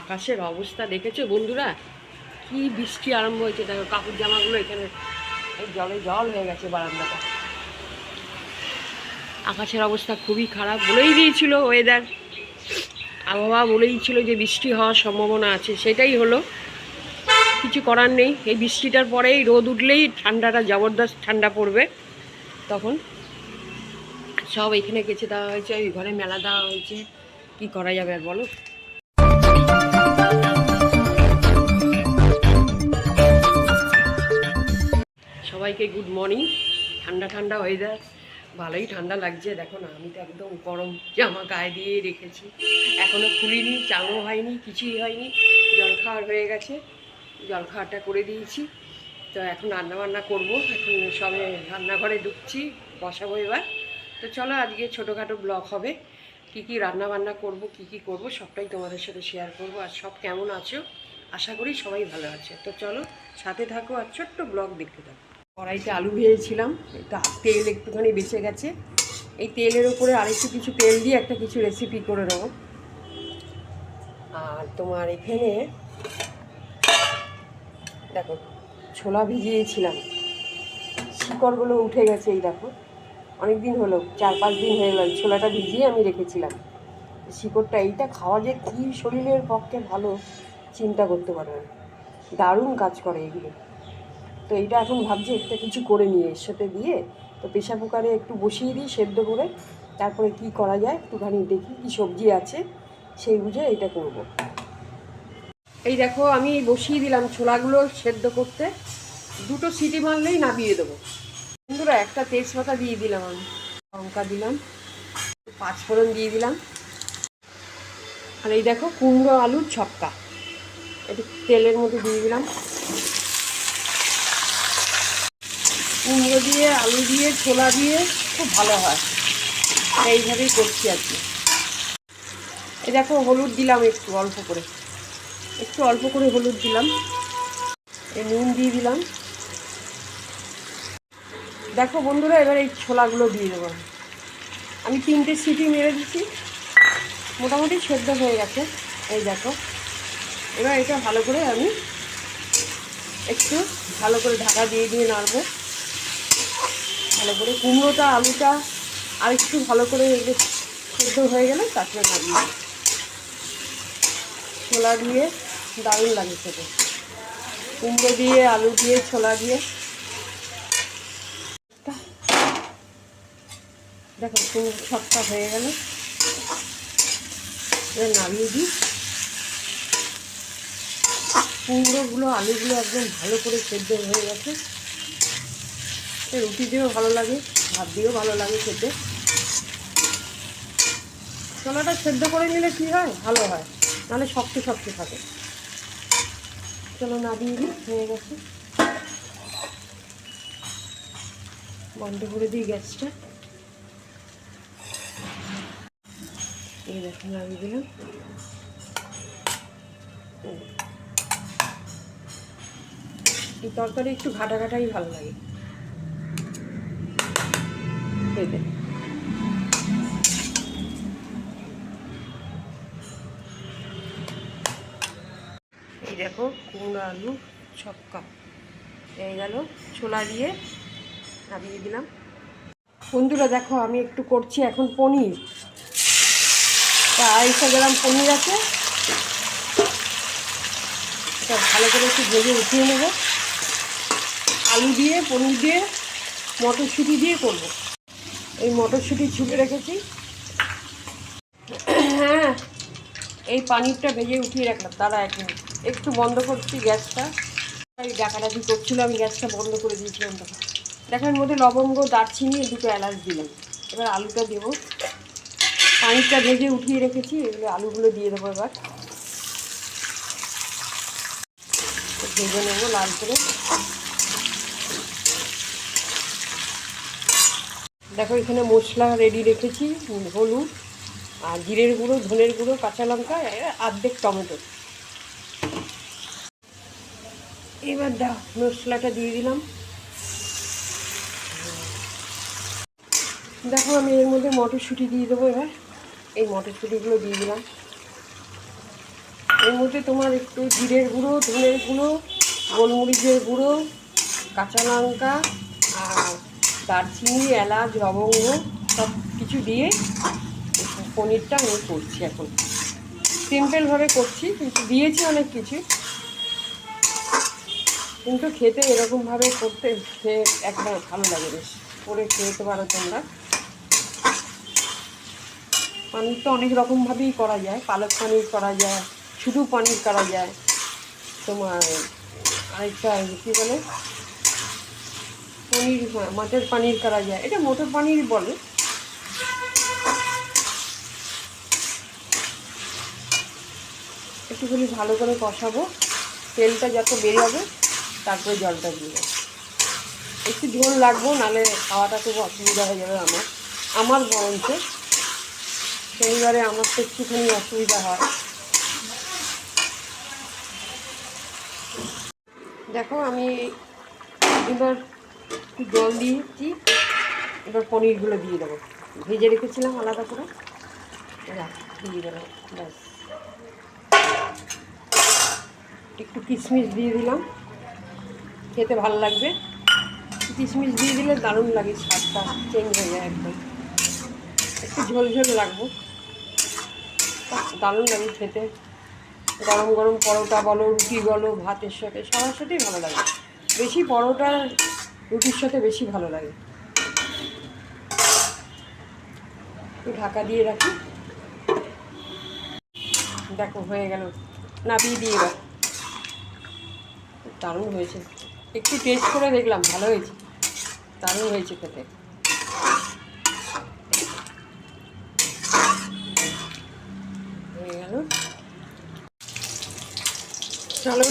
আকাশের অবস্থা দেখেছ বন্ধুরা? কি বৃষ্টি আরম্ভ হয়েছে, দেখো, কাপড় জামাগুলো এখানে জলে জল হয়ে গেছে বারান্দাটা। আকাশের অবস্থা খুবই খারাপ বলেই দিয়েছিল ওয়েদার আবহাওয়া বলেই ছিল যে বৃষ্টি হওয়ার সম্ভাবনা আছে, সেটাই হলো। কিছু করার নেই, এই বৃষ্টিটার পরেই রোদ উঠলেই ঠান্ডাটা, জবরদস্ত ঠান্ডা পড়বে। তখন সব এখানে গেছে, দেওয়া হয়েছে, ওই ঘরে মেলা দেওয়া হয়েছে। কি করা যাবে আর বলো? সবাইকে গুড মর্নিং ঠান্ডা ঠান্ডা ওয়েদার ভালোই ঠান্ডা লাগছে। দেখো না, আমি তো একদম গরম জামা গায়ে দিয়ে রেখেছি। এখনও খুলিনি, চালও হয়নি, কিছুই হয়নি। জলখাওয়ার হয়ে গেছে জলখাওয়াটা করে দিয়েছি। তো এখন রান্না বান্না করব। এখন সবে রান্নাঘরে ঢুকছি, বসাবো এবার। তো চলো, আজকে ছোটোখাটো ব্লগ হবে। কি কি রান্না বান্না করব, কি কি করব, সবটাই তোমাদের সাথে শেয়ার করব। আর সব কেমন আছো? আশা করি সবাই ভালো আছে। তো চলো, সাথে থাকো আর ছোট্ট ব্লগ দেখতে থাকো। কড়াইতে আলু ভেজেছিলাম, এটা তেল একটুখানি বেঁচে গেছে। এই তেলের ওপরে আরেকটু কিছু তেল দিয়ে একটা কিছু রেসিপি করে নেব। আর তোমার এখানে দেখো, ছোলা ভিজিয়েছিলাম। শিকড়গুলো উঠে গেছে, এই দেখো। অনেক দিন হলো, চার পাঁচ দিন হয়ে গেল, ছোলাটা ভিজিয়ে আমি রেখেছিলাম। শিকড়টা এইটা খাওয়া যে কী শরীরের পক্ষে ভালো, চিন্তা করতে পারবে দারুণ কাজ করে এগুলো। এইটা এখন ভাবছি একটা কিছু করে নিয়ে এর সাথে দিয়ে, তো প্রেশার কুকারে একটু বসিয়ে দিই সেদ্ধ করে, তারপরে কি করা যায় একটুখানি দেখি কি সবজি আছে, সেই বুঝে এটা করব। এই দেখো আমি বসিয়ে দিলাম ছোলাগুলো সেদ্ধ করতে, দুটো সিটি মারলেই নামিয়ে দেবো। বন্ধুরা একটা তেজপাতা দিয়ে দিলাম আমি, লঙ্কা দিলাম পাঁচফোড়ন দিয়ে দিলাম। আর এই দেখো কুমড়ো আলুর ছক্কা, একটু তেলের মধ্যে দিয়ে দিলাম। কুমড়ো দিয়ে, আলু দিয়ে, ছোলা দিয়ে খুব ভালো হয়। এইভাবেই করছি আর কি। এই দেখো, হলুদ দিলাম একটু অল্প করে। একটু অল্প করে হলুদ দিলাম। এই নুন দিয়ে দিলাম। দেখো বন্ধুরা, এবার এই ছোলাগুলো দিয়ে দেবো। আমি। তিনটে সিটি মেরে দিচ্ছি। মোটামুটি সেদ্ধ হয়ে গেছে। এই দেখো, এবার এটা ভালো করে আমি একটু ভালো করে ঢাকা দিয়ে দিয়ে নাড়বো। ভালো করে কুমড়োটা, আলুটা, আর একটু ভালো করে সেদ্ধ হয়ে গেলে তারপরে নাড়িয়ে ছোলা দিয়ে দারুণ লাগে খেতে। কুমড়ো দিয়ে, আলু দিয়ে, ছোলা দিয়ে। দেখো কুমড়ো সবটা হয়ে গেল। নামিয়ে দিই। কুমড়োগুলো, আলুগুলো একদম ভালো করে সেদ্ধ হয়ে গেছে। রুটি দিয়েও ভালো লাগে, ভাত দিয়েও ভালো লাগে খেতে। ছোলাটা সেদ্ধ করে নিলে কী হয়? ভালো হয়। নাহলে শক্ত শক্ত থাকে। চলো না দিয়ে দিই হয়ে গেছে। বন্ধ করে দিই গ্যাসটা। এই দেখুন লাগিয়ে দিলাম। এই তরকারি একটু ঘাটা ঘাটাই ভালো লাগে। খেতে এই দেখো কুমড়ো আলু ছক্কা। এই গেল ছোলা দিয়ে নামিয়ে দিলাম। বন্ধুরা দেখো, আমি একটু করছি এখন পনির। তা আড়াইশো গ্রাম পনির আছে। এটা ভালো করে একটু ভেজে উঠিয়ে নেব। আলু দিয়ে, পনির দিয়ে, মটরশুঁটি দিয়ে করব। এই মটরশুঁটি ছুটে রেখেছি। হ্যাঁ এই পানিরটা ভেজে উঠিয়ে রাখলাম। দাঁড়া এক মিনিট। একটু বন্ধ করছি গ্যাসটা। এই ডাকাডাকি করছিল, আমি গ্যাসটা বন্ধ করে দিয়েছিলাম তখন। দেখো, এর মধ্যে লবঙ্গ, দারচিনি দুটো এলাচ দিলাম। এবার আলুটা দেবো। পানিরটা ভেজে উঠিয়ে রেখেছি। এগুলো আলুগুলো দিয়ে দেবো এবার। ভেজে নেব লাল করে। দেখো, এখানে মশলা রেডি রেখেছি, হলুদ আর জিরের গুঁড়ো, ধনের গুঁড়ো, কাঁচা লঙ্কা আর্ধেক টমেটো। এবার দাও মশলাটা দিয়ে দিলাম। দেখো, আমি এর মধ্যে মটরশুঁটি দিয়ে দেবো এবার। এই মটরশুঁটিগুলো দিয়ে দিলাম। এর মধ্যে তোমার একটু জিরের গুঁড়ো, ধনের গুঁড়ো, গোলমরিচের গুঁড়ো, কাঁচা লঙ্কা আর দারচিনি, এলাচ, লবঙ্গ সব কিছু দিয়ে পনিরটা আমি করছি এখন। সিম্পলভাবে করছি, কিন্তু দিয়েছি অনেক কিছু। কিন্তু খেতে এরকমভাবে করতে খেয়ে একবার ভালো লাগে বেশ। করে খেতে পারো তোমরা। পনির তো অনেক রকমভাবেই করা যায়। পালক পনির করা যায়, শুধু পনির করা যায়। তোমার আরেকটা কী বলে? পনির হ্যাঁ, মটর পনির করা যায়। এটা মোটর পনির বলে। একটুখানি ভালো করে কষাবো। তেলটা যত বেরোবে তারপরে জলটা দিয়ে একটু ঝোল লাগবো নাহলে খাওয়াটা খুব অসুবিধা হয়ে যাবে আমার। আমার বরঞ্চ শনিবারে আমার তো একটুখানি অসুবিধা হয়। দেখো আমি এবার একটু জল দিয়েছি এবার পনিরগুলো দিয়ে দেবো। ভেজে রেখেছিলাম আলাদা করে। দিয়ে দেবো। ব্যাস। একটু কিশমিশ দিয়ে দিলাম। খেতে ভালো লাগবে। কিশমিশ দিয়ে দিলে দারুণ লাগে, স্বাদটা চেঞ্জ হয়ে যায় একদম। একটু ঝোল ঝোল রাখব দারুণ লাগে খেতে। গরম গরম পরোটা বলো, রুটি বলো, ভাতের সাথে সবার সাথেই ভালো লাগে। বেশি পরোটা রুটির সাথে বেশি ভালো লাগে। একটু ঢাকা দিয়ে রাখি। দেখো, হয়ে গেল। নাবিয়ে দিয়ে এবার। দারুণ হয়েছে। একটু টেস্ট করে দেখলাম, ভালো হয়েছে। দারুণ হয়েছে খেতে। হয়ে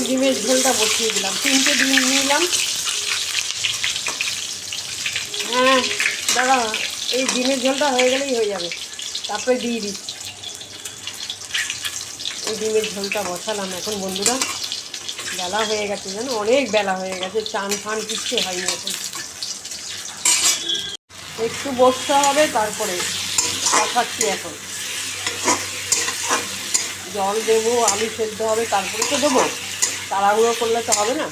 ডিমের ঝোলটা বসিয়ে দিলাম। তিনটে ডিম নিলাম হ্যাঁ দাদা এই ডিমের ঝোলটা হয়ে গেলেই হয়ে যাবে। তারপরে দিয়ে দিই এই ডিমের ঝোলটা বসালাম এখন বন্ধুরা। বেলা হয়ে গেছে জানো, অনেক বেলা হয়ে গেছে, চান ফান কিচ্ছু হয়নি এখন। একটু বসতে হবে, তারপরে খাচ্ছি এখন। জল দেবো, আলু সেদ্ধ হবে, তারপরে তো দেবো। তাড়াহুড়ো করলে তো হবে না।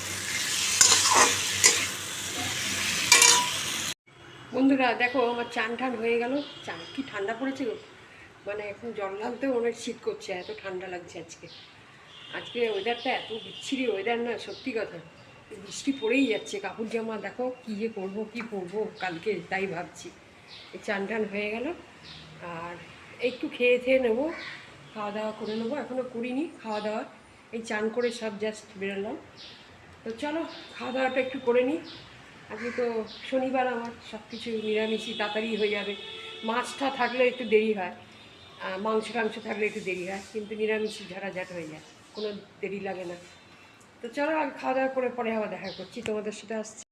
বন্ধুরা, দেখো আমার চান ঠান হয়ে গেল। চান কি ঠান্ডা পড়েছে গো? মানে এখন জল ঢালতেও অনেক শীত করছে, এত ঠান্ডা লাগছে আজকে। আজকে ওয়েদারটা এত বিচ্ছিরি ওয়েদার না, সত্যি কথা। বৃষ্টি পড়েই যাচ্ছে, কাপড় জামা দেখো কী যে করব, কী পরবো কালকে, তাই ভাবছি। এই চান টান হয়ে গেল, আর একটু খেয়ে খেয়ে নেব খাওয়া দাওয়া করে নেব এখনও করিনি খাওয়া দাওয়া এই চান করে সব জাস্ট বেরোলাম। তো চলো খাওয়া দাওয়াটা একটু করে নিই আজকে তো শনিবার আমার সব কিছু নিরামিষই, তাড়াতাড়ি হয়ে যাবে। মাছটা থাকলে একটু দেরি হয় মাংস টাংস থাকলে একটু দেরি হয়, কিন্তু নিরামিষই ঝাড়াঝাট হয়ে যায়, কোনো দেরি লাগে না। তো চলো, আর খাওয়া দাওয়া করে পরে আবার দেখা করছি, তোমাদের সাথে আসছি।